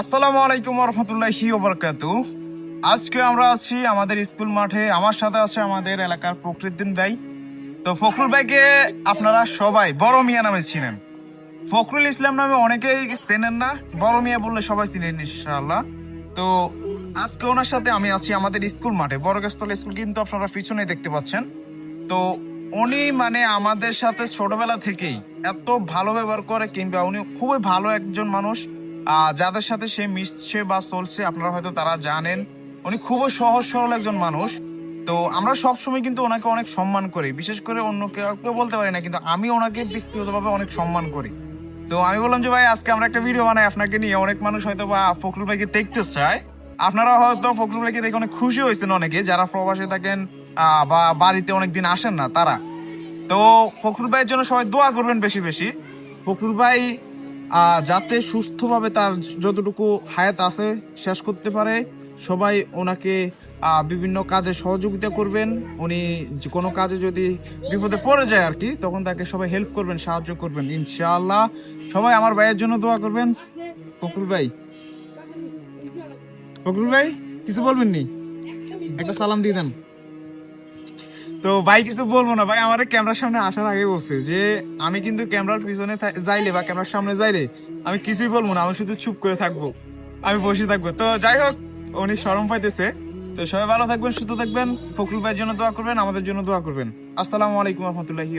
আসসালামু আলাইকুম রহমতুল্লাহি ওবরকাতু। আজকে আমরা আছি আমাদের স্কুল মাঠে, আমার সাথে আছে আমাদের এলাকার ফখরুদ্দিন ভাই। তো ফখরুল ভাইকে আপনারা সবাই, বড় মিয়া নামে চিনেন। ফখরুল ইসলাম নামে অনেকেই চেনেন না, বড় মিয়া বললে সবাই চিনেন ইনশাআল্লাহ। তো আজকে ওনার সাথে আমি আছি আমাদের স্কুল মাঠে বড়গাছতলা স্কুল, কিন্তু আপনারা পিছনে দেখতে পাচ্ছেন। তো উনি মানে আমাদের সাথে ছোটবেলা থেকেই এত ভালো ব্যবহার করে, কিংবা উনি খুবই ভালো একজন মানুষ। যাদের সাথে সে মিশছে বা চলছে, আপনারা হয়তো তারা জানেন। উনি খুবই সহজ, সরল একজন মানুষ। তো আমরা সবসময় কিন্তু ওনাকে অনেক সম্মান করি। বিশেষ করে অন্য কেউ বলতে পারি না, কিন্তু আমি ওনাকে ব্যক্তিগতভাবে অনেক সম্মান করি। তো আমি বললাম যে, ভাই, আজকে আমরা একটা ভিডিও বানাই আপনাকে নিয়ে। অনেক মানুষ হয়তো বা ফখরুল ভাইকে দেখতে চায়। আপনারা হয়তো ফখরুল ভাইকে দেখে অনেক খুশি হয়েছেন অনেকে। যারা প্রবাসে থাকেন বা বাড়িতে অনেকদিন আসেন না তারা। তো ফখরুল ভাইয়ের জন্য সবাই দোয়া করবেন বেশি বেশি। ফখরুল ভাই যাতে সুস্থভাবে তার যতটুকু হায়াত আছে শেষ করতে পারে, সবাই ওনাকে বিভিন্ন কাজে সহযোগিতা করবেন। উনি কোনো কাজে যদি বিপদে পড়ে যায় আর কি তখন তাকে সবাই হেল্প করবেন, সাহায্য করবেন, ইনশাআল্লাহ। সবাই আমার ভাইয়ের জন্য দোয়া করবেন। ফখরুল ভাই। ফখরুল ভাই, কিছু বলবেন নি একটা সালাম দিয়ে দেন। তো ভাই, কিছু বলব না ভাই, আমার ক্যামেরার সামনে আসার আগে বলছে যে, আমি কিন্তু ক্যামেরার পিছনে যাইলে বা ক্যামেরার সামনে যাইলে, আমি কিছুই বলব না, আমি শুধু চুপ করে থাকব, আমি বসে থাকব। তো যাই হোক, উনি সরম পাইতেছে। তো সবাই ভালো থাকবেন, সুস্থ থাকবেন, ফখরুল ভাইয়ের জন্য দোয়া করবেন, আমাদের জন্য দোয়া করবেন। আসসালামু আলাইকুম রহমতুল্লাহি